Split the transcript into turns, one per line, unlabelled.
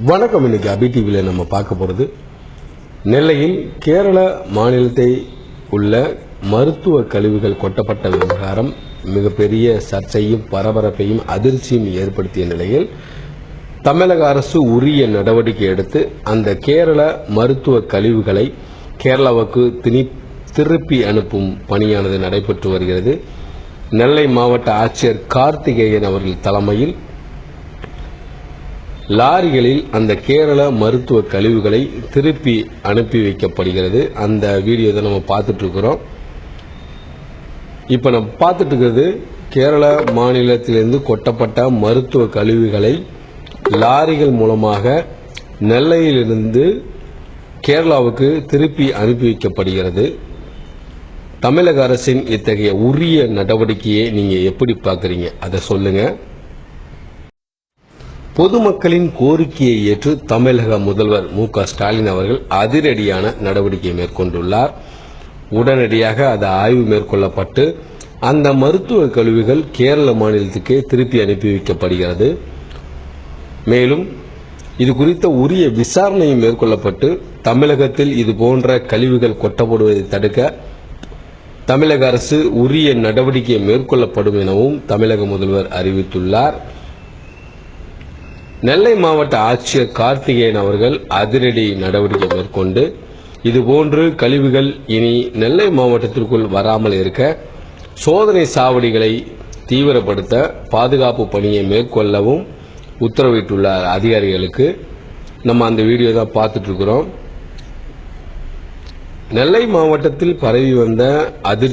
வணக்கம் இன்னைக்கு அபி டிவியில் நம்ம பார்க்க போகிறது நெல்லையில் கேரள மாநிலத்தை உள்ள மருத்துவ கழிவுகள் கொட்டப்பட்ட விவகாரம் மிகப்பெரிய சர்ச்சையும் பரபரப்பையும் அதிர்ச்சியும் ஏற்படுத்திய நிலையில் தமிழக அரசு உரிய நடவடிக்கை எடுத்து அந்த கேரள மருத்துவ கழிவுகளை கேரளாவுக்கு திணி திருப்பி அனுப்பும் பணியானது நடைபெற்று வருகிறது. நெல்லை மாவட்ட ஆட்சியர் கார்த்திகேயன் அவர்கள் தலைமையில் லாரிகளில் அந்த கேரள மருத்துவ கழிவுகளை திருப்பி அனுப்பி வைக்கப்படுகிறது. அந்த வீடியோ தான் நம்ம பார்த்துட்டு இருக்கிறோம் இப்போ நம்ம பார்த்துட்டு இருக்கிறது கேரள மாநிலத்திலிருந்து கொட்டப்பட்ட மருத்துவ கழிவுகளை லாரிகள் மூலமாக நெல்லையிலிருந்து கேரளாவுக்கு திருப்பி அனுப்பி வைக்கப்படுகிறது. தமிழக அரசின் இத்தகைய உரிய நடவடிக்கையை நீங்கள் எப்படி பார்க்குறீங்க? அதை சொல்லுங்கள் பொதுமக்களின் கோரிக்கையை ஏற்று தமிழக முதல்வர் மு க ஸ்டாலின் அவர்கள் அதிரடியான நடவடிக்கை மேற்கொண்டுள்ளார். உடனடியாக அது ஆய்வு மேற்கொள்ளப்பட்டு அந்த மருத்துவ கழிவுகள் கேரள மாநிலத்துக்கே திருப்பி அனுப்பி வைக்கப்படுகிறது. மேலும் இது குறித்த உரிய விசாரணையும் மேற்கொள்ளப்பட்டு தமிழகத்தில் இது போன்ற கழிவுகள் கொட்டப்படுவதை தடுக்க தமிழக அரசு உரிய நடவடிக்கை மேற்கொள்ளப்படும் எனவும் தமிழக முதல்வர் அறிவித்துள்ளார். நெல்லை மாவட்ட ஆட்சியர் கார்த்திகேயன் அவர்கள் அதிரடி நடவடிக்கை மேற்கொண்டு இதுபோன்று கழிவுகள் இனி நெல்லை மாவட்டத்திற்குள் வராமல் இருக்க சோதனை சாவடிகளை தீவிரப்படுத்த பாதுகாப்பு பணியை மேற்கொள்ளவும் உத்தரவிட்டுள்ளார் அதிகாரிகளுக்கு. நம்ம அந்த வீடியோ தான் பார்த்துட்டு இருக்கிறோம் நெல்லை மாவட்டத்தில் பரவி வந்த அதிர்ச்சி